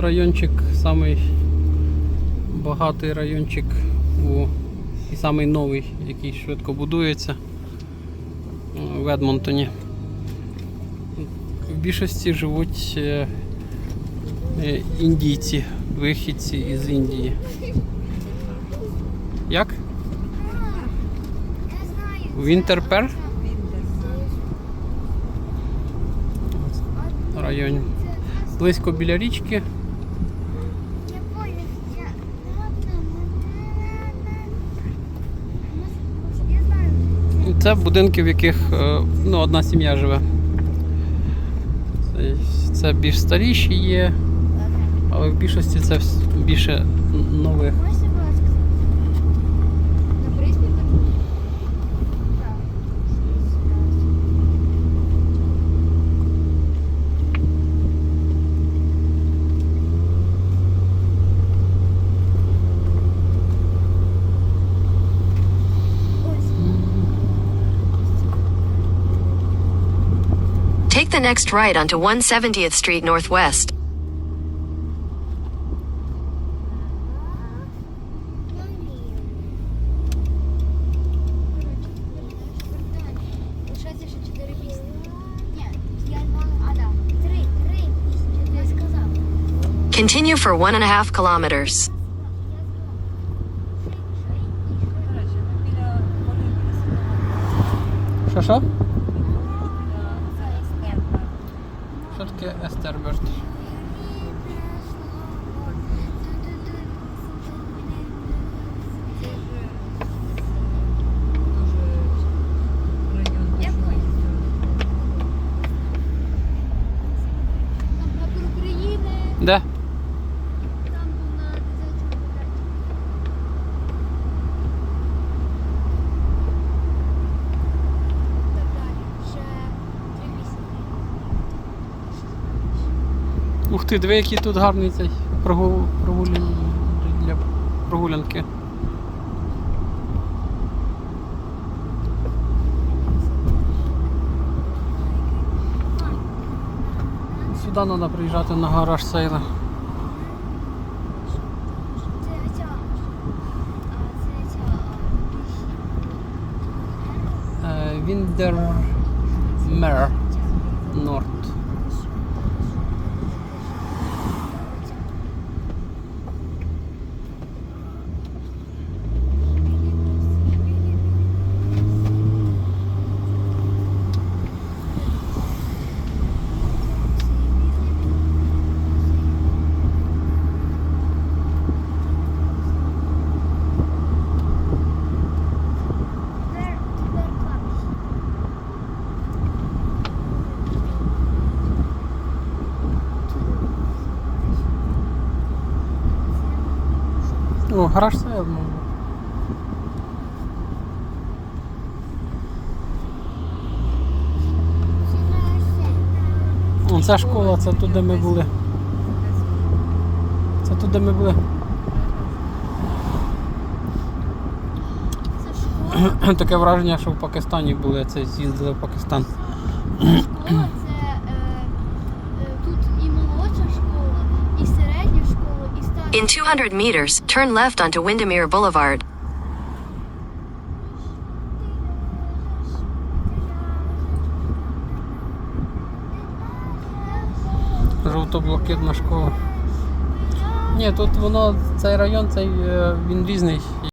Райончик самий багатий райончик у і самий новий, який швидко будується е, в Едмонтоні. В більшості живуть е, е, індійці, вихідці із Індії. Як? Вінтерпер? Район. Близько біля річки. Це будинки, в яких е, ну, одна сім'я живе. Це, це більш старіші є, але в більшості це більше нових. Take the next right onto 170th Street Northwest. Лишається ще чотири пісні. Ні, я а да. Три, три пісні. Я сказав. Continue for one and a half kilometers. Що що? Таке Естерберт? Я Ух ти, диви, який тут гарний цей прогул... прогулян... для прогулянки. Сюди треба приїжджати на гараж сейла. Е, Віндермер Норт. О, гараж сейл. ну. О, Це школа, це тут, де ми були. Це тут, де ми були. Це. Таке враження, що в Пакистані були, це з'їздили в Пакистан. Школа це е, е, тут і молодша школа, і середня школа, і старша. In 200 meters, turn left onto Windermere Boulevard. Жовто-блакитна школа. Ні, тут воно, цей район, цей, е, він різний.